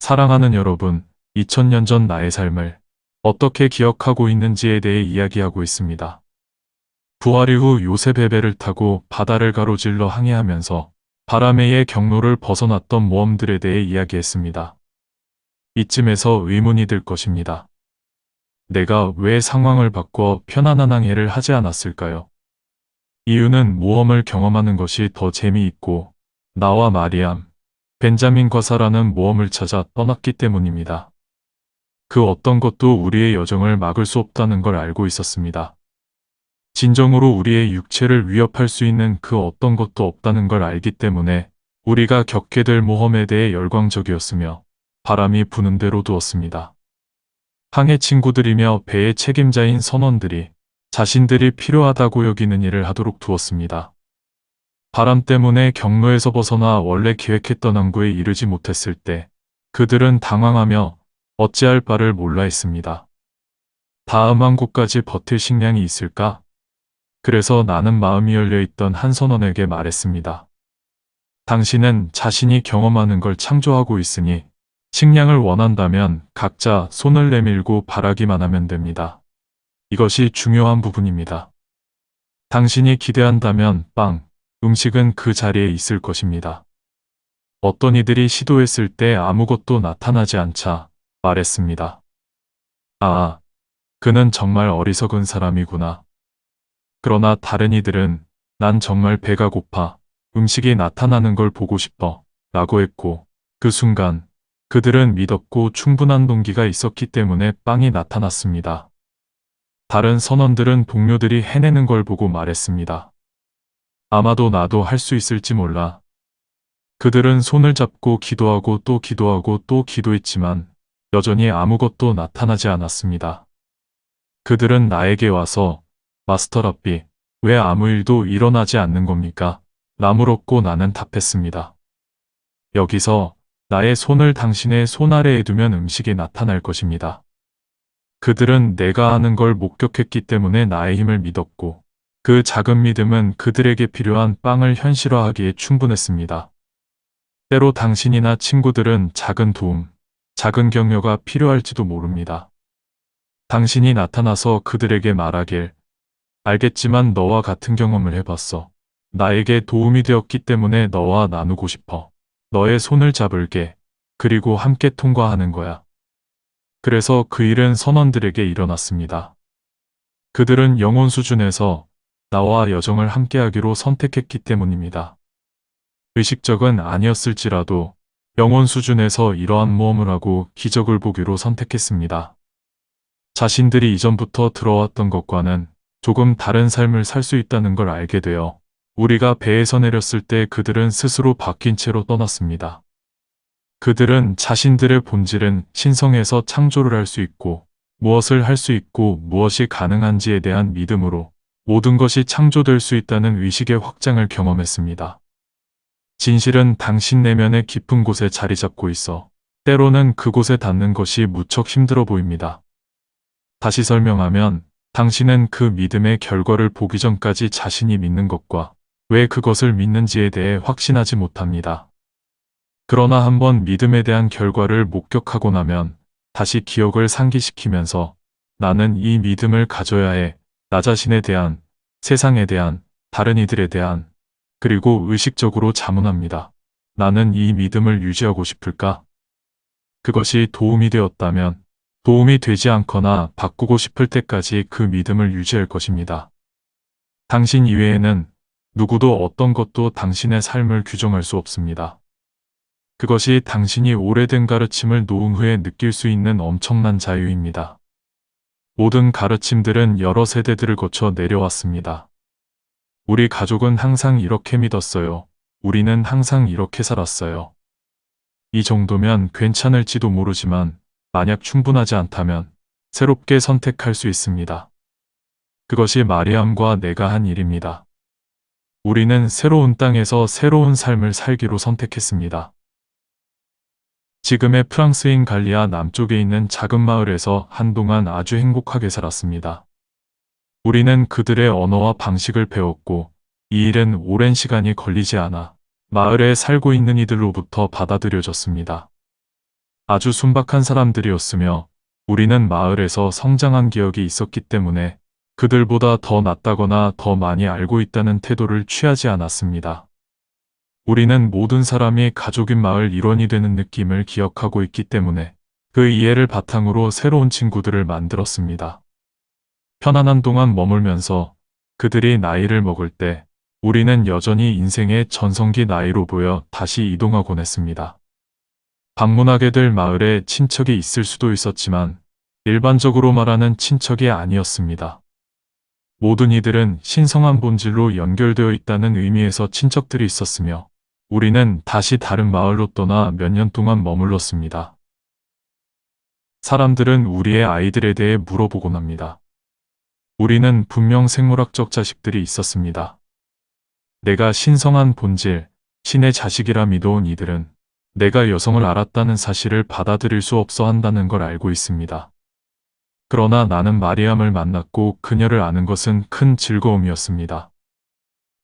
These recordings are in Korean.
사랑하는 여러분, 2000년 전 나의 삶을 어떻게 기억하고 있는지에 대해 이야기하고 있습니다. 부활 이후 요셉 베베를 타고 바다를 가로질러 항해하면서 바람에의 경로를 벗어났던 모험들에 대해 이야기했습니다. 이쯤에서 의문이 들 것입니다. 내가 왜 상황을 바꿔 편안한 항해를 하지 않았을까요? 이유는 모험을 경험하는 것이 더 재미있고 나와 마리암, 벤자민 과사라는 모험을 찾아 떠났기 때문입니다. 그 어떤 것도 우리의 여정을 막을 수 없다는 걸 알고 있었습니다. 진정으로 우리의 육체를 위협할 수 있는 그 어떤 것도 없다는 걸 알기 때문에 우리가 겪게 될 모험에 대해 열광적이었으며 바람이 부는 대로 두었습니다. 항해 친구들이며 배의 책임자인 선원들이 자신들이 필요하다고 여기는 일을 하도록 두었습니다. 바람 때문에 경로에서 벗어나 원래 계획했던 항구에 이르지 못했을 때 그들은 당황하며 어찌할 바를 몰라 했습니다. 다음 항구까지 버틸 식량이 있을까? 그래서 나는 마음이 열려 있던 한 선원에게 말했습니다. 당신은 자신이 경험하는 걸 창조하고 있으니 식량을 원한다면 각자 손을 내밀고 바라기만 하면 됩니다. 이것이 중요한 부분입니다. 당신이 기대한다면 빵, 음식은 그 자리에 있을 것입니다. 어떤 이들이 시도했을 때 아무것도 나타나지 않자 말했습니다. 아, 그는 정말 어리석은 사람이구나. 그러나 다른 이들은 난 정말 배가 고파 음식이 나타나는 걸 보고 싶어 라고 했고 그 순간 그들은 믿었고 충분한 동기가 있었기 때문에 빵이 나타났습니다. 다른 선원들은 동료들이 해내는 걸 보고 말했습니다. 아마도 나도 할 수 있을지 몰라. 그들은 손을 잡고 기도하고 또 기도하고 또 기도했지만 여전히 아무것도 나타나지 않았습니다. 그들은 나에게 와서 마스터 랍비, 왜 아무 일도 일어나지 않는 겁니까? 나무롭고 나는 답했습니다. 여기서 나의 손을 당신의 손 아래에 두면 음식이 나타날 것입니다. 그들은 내가 하는 걸 목격했기 때문에 나의 힘을 믿었고 그 작은 믿음은 그들에게 필요한 빵을 현실화하기에 충분했습니다. 때로 당신이나 친구들은 작은 도움, 작은 격려가 필요할지도 모릅니다. 당신이 나타나서 그들에게 말하길 알겠지만 너와 같은 경험을 해봤어. 나에게 도움이 되었기 때문에 너와 나누고 싶어. 너의 손을 잡을게. 그리고 함께 통과하는 거야. 그래서 그 일은 선원들에게 일어났습니다. 그들은 영혼 수준에서 나와 여정을 함께하기로 선택했기 때문입니다. 의식적은 아니었을지라도 영혼 수준에서 이러한 모험을 하고 기적을 보기로 선택했습니다. 자신들이 이전부터 들어왔던 것과는 조금 다른 삶을 살 수 있다는 걸 알게 되어 우리가 배에서 내렸을 때 그들은 스스로 바뀐 채로 떠났습니다. 그들은 자신들의 본질은 신성에서 창조를 할 수 있고 무엇을 할 수 있고 무엇이 가능한지에 대한 믿음으로 모든 것이 창조될 수 있다는 의식의 확장을 경험했습니다. 진실은 당신 내면의 깊은 곳에 자리 잡고 있어 때로는 그곳에 닿는 것이 무척 힘들어 보입니다. 다시 설명하면 당신은 그 믿음의 결과를 보기 전까지 자신이 믿는 것과 왜 그것을 믿는지에 대해 확신하지 못합니다. 그러나 한번 믿음에 대한 결과를 목격하고 나면 다시 기억을 상기시키면서 나는 이 믿음을 가져야 해. 나 자신에 대한, 세상에 대한, 다른 이들에 대한, 그리고 의식적으로 자문합니다. 나는 이 믿음을 유지하고 싶을까? 그것이 도움이 되었다면 도움이 되지 않거나 바꾸고 싶을 때까지 그 믿음을 유지할 것입니다. 당신 이외에는 누구도 어떤 것도 당신의 삶을 규정할 수 없습니다. 그것이 당신이 오래된 가르침을 놓은 후에 느낄 수 있는 엄청난 자유입니다. 모든 가르침들은 여러 세대들을 거쳐 내려왔습니다. 우리 가족은 항상 이렇게 믿었어요. 우리는 항상 이렇게 살았어요. 이 정도면 괜찮을지도 모르지만 만약 충분하지 않다면 새롭게 선택할 수 있습니다. 그것이 마리암과 내가 한 일입니다. 우리는 새로운 땅에서 새로운 삶을 살기로 선택했습니다. 지금의 프랑스인 갈리아 남쪽에 있는 작은 마을에서 한동안 아주 행복하게 살았습니다. 우리는 그들의 언어와 방식을 배웠고 이 일은 오랜 시간이 걸리지 않아 마을에 살고 있는 이들로부터 받아들여졌습니다. 아주 순박한 사람들이었으며 우리는 마을에서 성장한 기억이 있었기 때문에 그들보다 더 낫다거나 더 많이 알고 있다는 태도를 취하지 않았습니다. 우리는 모든 사람이 가족인 마을 일원이 되는 느낌을 기억하고 있기 때문에 그 이해를 바탕으로 새로운 친구들을 만들었습니다. 편안한 동안 머물면서 그들이 나이를 먹을 때 우리는 여전히 인생의 전성기 나이로 보여 다시 이동하곤 했습니다. 방문하게 될 마을에 친척이 있을 수도 있었지만 일반적으로 말하는 친척이 아니었습니다. 모든 이들은 신성한 본질로 연결되어 있다는 의미에서 친척들이 있었으며 우리는 다시 다른 마을로 떠나 몇 년 동안 머물렀습니다. 사람들은 우리의 아이들에 대해 물어보곤 합니다. 우리는 분명 생물학적 자식들이 있었습니다. 내가 신성한 본질, 신의 자식이라 믿어온 이들은 내가 여성을 알았다는 사실을 받아들일 수 없어 한다는 걸 알고 있습니다. 그러나 나는 마리암을 만났고 그녀를 아는 것은 큰 즐거움이었습니다.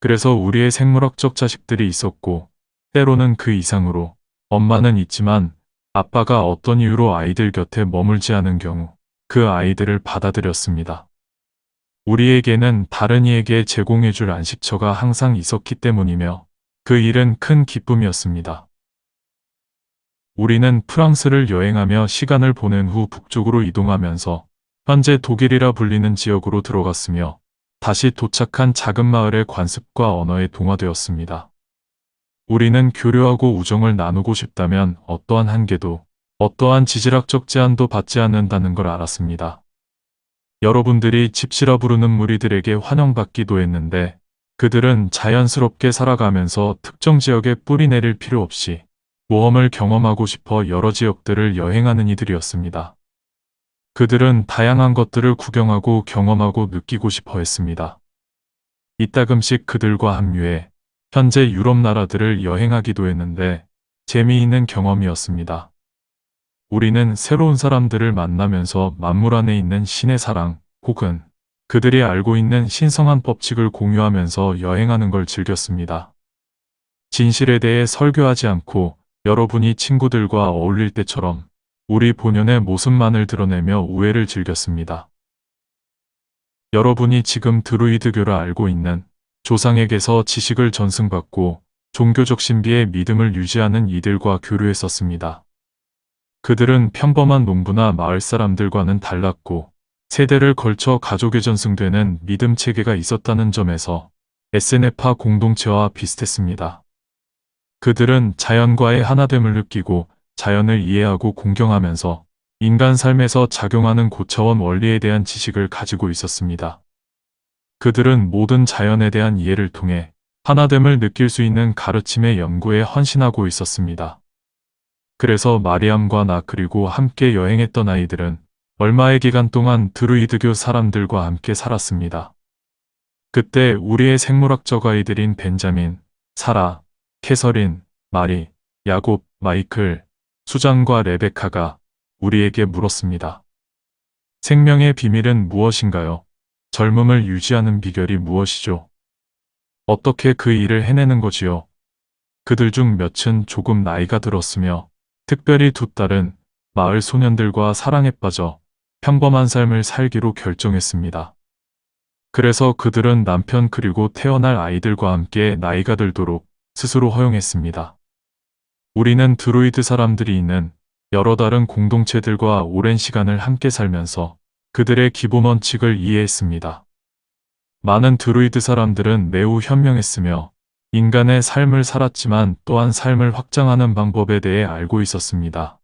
그래서 우리의 생물학적 자식들이 있었고, 때로는 그 이상으로, 엄마는 있지만 아빠가 어떤 이유로 아이들 곁에 머물지 않은 경우, 그 아이들을 받아들였습니다. 우리에게는 다른 이에게 제공해줄 안식처가 항상 있었기 때문이며, 그 일은 큰 기쁨이었습니다. 우리는 프랑스를 여행하며 시간을 보낸 후 북쪽으로 이동하면서 현재 독일이라 불리는 지역으로 들어갔으며 다시 도착한 작은 마을의 관습과 언어에 동화되었습니다. 우리는 교류하고 우정을 나누고 싶다면 어떠한 한계도 어떠한 지질학적 제한도 받지 않는다는 걸 알았습니다. 여러분들이 집시라 부르는 무리들에게 환영받기도 했는데 그들은 자연스럽게 살아가면서 특정 지역에 뿌리 내릴 필요 없이 모험을 경험하고 싶어 여러 지역들을 여행하는 이들이었습니다. 그들은 다양한 것들을 구경하고 경험하고 느끼고 싶어 했습니다. 이따금씩 그들과 합류해 현재 유럽 나라들을 여행하기도 했는데 재미있는 경험이었습니다. 우리는 새로운 사람들을 만나면서 만물 안에 있는 신의 사랑 혹은 그들이 알고 있는 신성한 법칙을 공유하면서 여행하는 걸 즐겼습니다. 진실에 대해 설교하지 않고 여러분이 친구들과 어울릴 때처럼 우리 본연의 모습만을 드러내며 우애를 즐겼습니다. 여러분이 지금 드루이드교를 알고 있는 조상에게서 지식을 전승받고 종교적 신비의 믿음을 유지하는 이들과 교류했었습니다. 그들은 평범한 농부나 마을 사람들과는 달랐고 세대를 걸쳐 가족에 전승되는 믿음 체계가 있었다는 점에서 SNF파 공동체와 비슷했습니다. 그들은 자연과의 하나됨을 느끼고 자연을 이해하고 공경하면서 인간 삶에서 작용하는 고차원 원리에 대한 지식을 가지고 있었습니다. 그들은 모든 자연에 대한 이해를 통해 하나됨을 느낄 수 있는 가르침의 연구에 헌신하고 있었습니다. 그래서 마리암과 나 그리고 함께 여행했던 아이들은 얼마의 기간 동안 드루이드교 사람들과 함께 살았습니다. 그때 우리의 생물학적 아이들인 벤자민, 사라, 캐서린, 마리, 야곱, 마이클, 수장과 레베카가 우리에게 물었습니다. 생명의 비밀은 무엇인가요? 젊음을 유지하는 비결이 무엇이죠? 어떻게 그 일을 해내는 거지요? 그들 중 몇은 조금 나이가 들었으며 특별히 두 딸은 마을 소년들과 사랑에 빠져 평범한 삶을 살기로 결정했습니다. 그래서 그들은 남편 그리고 태어날 아이들과 함께 나이가 들도록 스스로 허용했습니다. 우리는 드로이드 사람들이 있는 여러 다른 공동체들과 오랜 시간을 함께 살면서 그들의 기본 원칙을 이해했습니다. 많은 드로이드 사람들은 매우 현명했으며 인간의 삶을 살았지만 또한 삶을 확장하는 방법에 대해 알고 있었습니다.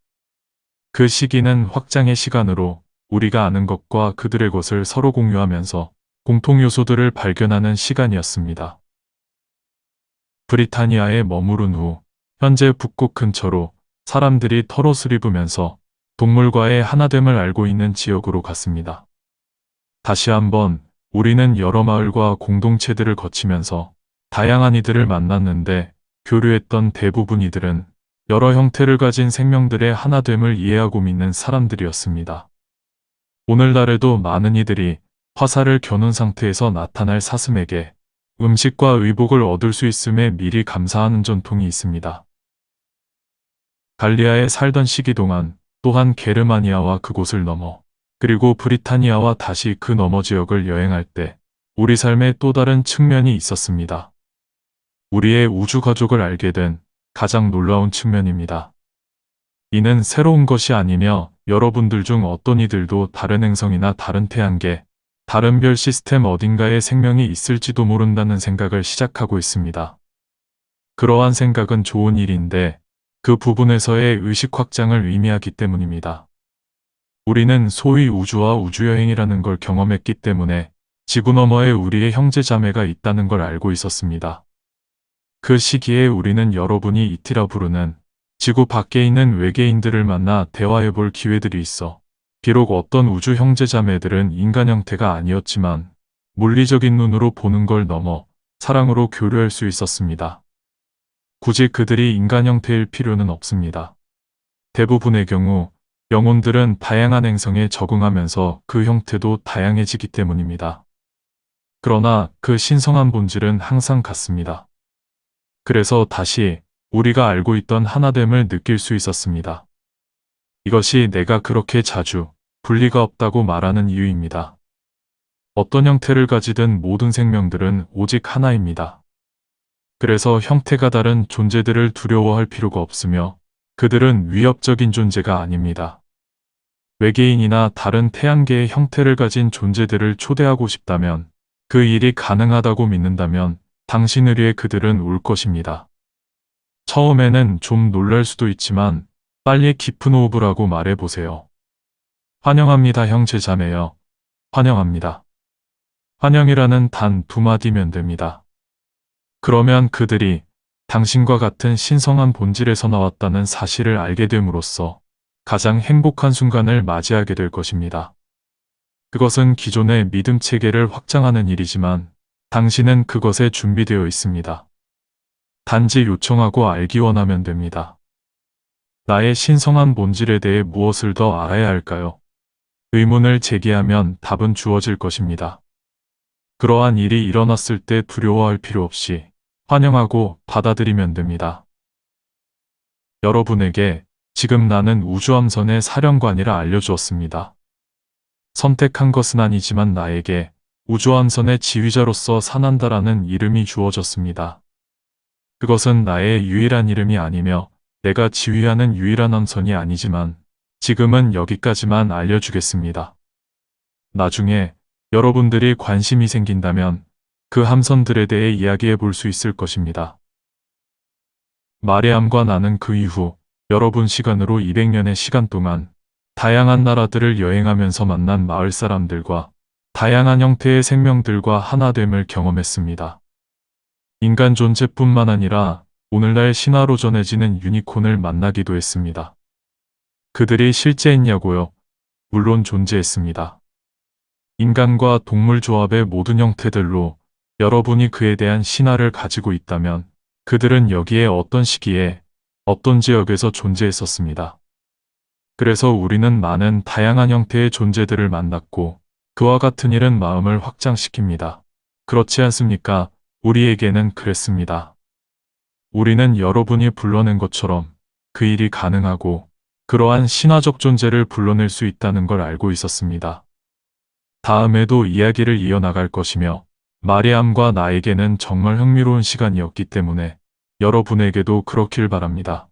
그 시기는 확장의 시간으로 우리가 아는 것과 그들의 것을 서로 공유하면서 공통 요소들을 발견하는 시간이었습니다. 브리타니아에 머무른 후 현재 북극 근처로 사람들이 털옷을 입으면서 동물과의 하나됨을 알고 있는 지역으로 갔습니다. 다시 한번 우리는 여러 마을과 공동체들을 거치면서 다양한 이들을 만났는데 교류했던 대부분 이들은 여러 형태를 가진 생명들의 하나됨을 이해하고 믿는 사람들이었습니다. 오늘날에도 많은 이들이 화살을 겨눈 상태에서 나타날 사슴에게 음식과 의복을 얻을 수 있음에 미리 감사하는 전통이 있습니다. 갈리아에 살던 시기 동안 또한 게르마니아와 그곳을 넘어 그리고 브리타니아와 다시 그 너머 지역을 여행할 때 우리 삶의 또 다른 측면이 있었습니다. 우리의 우주 가족을 알게 된 가장 놀라운 측면입니다. 이는 새로운 것이 아니며 여러분들 중 어떤 이들도 다른 행성이나 다른 태양계, 다른 별 시스템 어딘가에 생명이 있을지도 모른다는 생각을 시작하고 있습니다. 그러한 생각은 좋은 일인데 그 부분에서의 의식 확장을 의미하기 때문입니다. 우리는 소위 우주와 우주여행이라는 걸 경험했기 때문에 지구 너머에 우리의 형제 자매가 있다는 걸 알고 있었습니다. 그 시기에 우리는 여러분이 이티라 부르는 지구 밖에 있는 외계인들을 만나 대화해 볼 기회들이 있어 비록 어떤 우주 형제 자매들은 인간 형태가 아니었지만 물리적인 눈으로 보는 걸 넘어 사랑으로 교류할 수 있었습니다. 굳이 그들이 인간 형태일 필요는 없습니다. 대부분의 경우 영혼들은 다양한 행성에 적응하면서 그 형태도 다양해지기 때문입니다. 그러나 그 신성한 본질은 항상 같습니다. 그래서 다시 우리가 알고 있던 하나됨을 느낄 수 있었습니다. 이것이 내가 그렇게 자주 분리가 없다고 말하는 이유입니다. 어떤 형태를 가지든 모든 생명들은 오직 하나입니다. 그래서 형태가 다른 존재들을 두려워할 필요가 없으며 그들은 위협적인 존재가 아닙니다. 외계인이나 다른 태양계의 형태를 가진 존재들을 초대하고 싶다면 그 일이 가능하다고 믿는다면 당신을 위해 그들은 올 것입니다. 처음에는 좀 놀랄 수도 있지만 빨리 깊은 호흡을 말해보세요. 환영합니다 형제 자매여. 환영합니다. 환영이라는 단 두 마디면 됩니다. 그러면 그들이 당신과 같은 신성한 본질에서 나왔다는 사실을 알게 됨으로써 가장 행복한 순간을 맞이하게 될 것입니다. 그것은 기존의 믿음 체계를 확장하는 일이지만 당신은 그것에 준비되어 있습니다. 단지 요청하고 알기 원하면 됩니다. 나의 신성한 본질에 대해 무엇을 더 알아야 할까요? 의문을 제기하면 답은 주어질 것입니다. 그러한 일이 일어났을 때 두려워할 필요 없이 환영하고 받아들이면 됩니다. 여러분에게 지금 나는 우주함선의 사령관이라 알려주었습니다. 선택한 것은 아니지만 나에게 우주함선의 지휘자로서 산한다라는 이름이 주어졌습니다. 그것은 나의 유일한 이름이 아니며 내가 지휘하는 유일한 함선이 아니지만 지금은 여기까지만 알려주겠습니다. 나중에 여러분들이 관심이 생긴다면 그 함선들에 대해 이야기해 볼 수 있을 것입니다. 마리암과 나는 그 이후 여러분 시간으로 200년의 시간 동안 다양한 나라들을 여행하면서 만난 마을 사람들과 다양한 형태의 생명들과 하나됨을 경험했습니다. 인간 존재뿐만 아니라 오늘날 신화로 전해지는 유니콘을 만나기도 했습니다. 그들이 실제 있냐고요? 물론 존재했습니다. 인간과 동물 조합의 모든 형태들로 여러분이 그에 대한 신화를 가지고 있다면 그들은 여기에 어떤 시기에 어떤 지역에서 존재했었습니다. 그래서 우리는 많은 다양한 형태의 존재들을 만났고 그와 같은 일은 마음을 확장시킵니다. 그렇지 않습니까? 우리에게는 그랬습니다. 우리는 여러분이 불러낸 것처럼 그 일이 가능하고 그러한 신화적 존재를 불러낼 수 있다는 걸 알고 있었습니다. 다음에도 이야기를 이어나갈 것이며 마리암과 나에게는 정말 흥미로운 시간이었기 때문에 여러분에게도 그렇길 바랍니다.